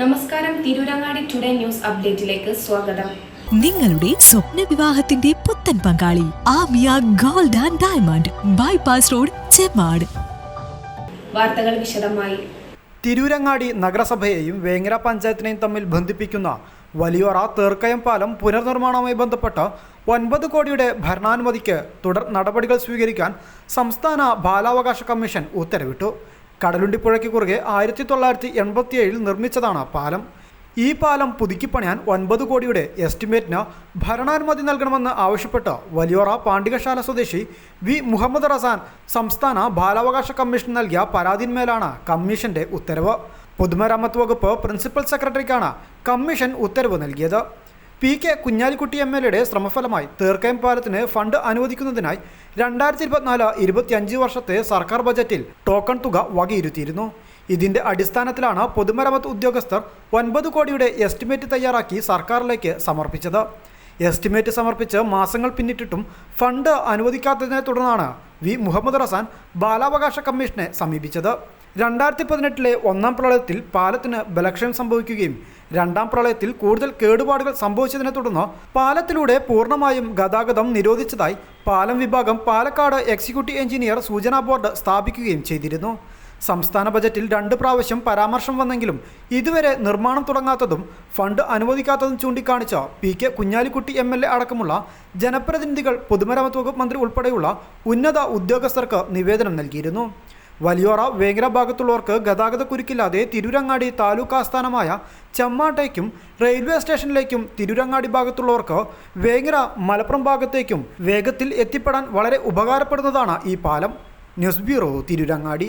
നമസ്കാരം Tirurangadi today news അപ്ഡേറ്റിലേക്ക് സ്വാഗതം. നിങ്ങളുടെ സ്വപ്ന വിവാഹത്തിന്റെ പുത്തൻ പങ്കാളി Amiya gold and diamond bypass road Chemmad. വാർത്തകൾ വിശദമായി. തിരൂരങ്ങാടി നഗരസഭയെയും വേങ്ങര പഞ്ചായത്തിനെയും തമ്മിൽ ബന്ധിപ്പിക്കുന്ന വലിയോറ തേർക്കയം പാലം പുനർനിർമ്മാണവുമായി ബന്ധപ്പെട്ട് ഒൻപത് കോടിയുടെ ഭരണാനുമതിക്ക് തുടർ നടപടികൾ സ്വീകരിക്കാൻ സംസ്ഥാന ബാലാവകാശ കമ്മീഷൻ ഉത്തരവിട്ടു. കടലുണ്ടിപ്പുഴയ്ക്ക് കുറുകെ ആയിരത്തി തൊള്ളായിരത്തി എൺപത്തിയേഴിൽ നിർമ്മിച്ചതാണ് പാലം. ഈ പാലം പുതുക്കിപ്പണിയാൻ ഒൻപത് കോടിയുടെ എസ്റ്റിമേറ്റിന് ഭരണാനുമതി നൽകണമെന്ന് ആവശ്യപ്പെട്ട് വലിയോറ പാണ്ഡികശാല സ്വദേശി വി. മുഹമ്മദ് റസാൻ സംസ്ഥാന ബാലാവകാശ കമ്മീഷൻ നൽകിയ പരാതിന്മേലാണ് കമ്മീഷന്റെ ഉത്തരവ്. പൊതുമരാമത്ത് വകുപ്പ് പ്രിൻസിപ്പൽ സെക്രട്ടറിക്കാണ് കമ്മീഷൻ ഉത്തരവ് നൽകിയത്. P K Kunhalikutty M L എയുടെ ശ്രമഫലമായി തീർക്കയം പാലത്തിന് ഫണ്ട് അനുവദിക്കുന്നതിനായി രണ്ടായിരത്തി ഇരുപത്തിനാല് ഇരുപത്തിയഞ്ച് വർഷത്തെ സർക്കാർ ബജറ്റിൽ ടോക്കൺ തുക വകയിരുത്തിയിരുന്നു. ഇതിന്റെ അടിസ്ഥാനത്തിലാണ് പൊതുമരാമത്ത് ഉദ്യോഗസ്ഥർ ഒൻപത് കോടിയുടെ എസ്റ്റിമേറ്റ് തയ്യാറാക്കി സർക്കാരിലേക്ക് സമർപ്പിച്ചത്. എസ്റ്റിമേറ്റ് സമർപ്പിച്ച് മാസങ്ങൾ പിന്നിട്ടിട്ടും ഫണ്ട് അനുവദിക്കാത്തതിനെ തുടർന്നാണ് വി. മുഹമ്മദ് റസാൻ ബാലാവകാശ കമ്മീഷനെ സമീപിച്ചത്. രണ്ടായിരത്തി പതിനെട്ടിലെ ഒന്നാം പ്രളയത്തിൽ പാലത്തിന് ബലക്ഷയം സംഭവിക്കുകയും രണ്ടാം പ്രളയത്തിൽ കൂടുതൽ കേടുപാടുകൾ സംഭവിച്ചതിനെ തുടർന്ന് പാലത്തിലൂടെ പൂർണമായും ഗതാഗതം നിരോധിച്ചതായി പാലം വിഭാഗം പാലക്കാട് എക്സിക്യൂട്ടീവ് എഞ്ചിനീയർ സൂചനാ ബോർഡ് സ്ഥാപിക്കുകയും ചെയ്തിരുന്നു. സംസ്ഥാന ബജറ്റിൽ രണ്ട് പ്രാവശ്യം പരാമർശം വന്നെങ്കിലും ഇതുവരെ നിർമ്മാണം തുടങ്ങാത്തതും ഫണ്ട് അനുവദിക്കാത്തതും ചൂണ്ടിക്കാണിച്ച P K Kunhalikutty M L A അടക്കമുള്ള ജനപ്രതിനിധികൾ പൊതുമരാമത്ത് വകുപ്പ് മന്ത്രി ഉൾപ്പെടെയുള്ള ഉന്നത ഉദ്യോഗസ്ഥർക്ക് നിവേദനം നൽകിയിരുന്നു. വലിയോറ വേങ്ങര ഭാഗത്തുള്ളവർക്ക് ഗതാഗത കുരുക്കില്ലാതെ തിരൂരങ്ങാടി താലൂക്ക് ആസ്ഥാനമായ ചെമ്മാട്ടേക്കും റെയിൽവേ സ്റ്റേഷനിലേക്കും തിരുരങ്ങാടി ഭാഗത്തുള്ളവർക്ക് വേങ്ങര മലപ്പുറം ഭാഗത്തേക്കും വേഗത്തിൽ എത്തിപ്പെടാൻ വളരെ ഉപകാരപ്പെടുന്നതാണ് ഈ പാലം. News bureau Tirurangadi.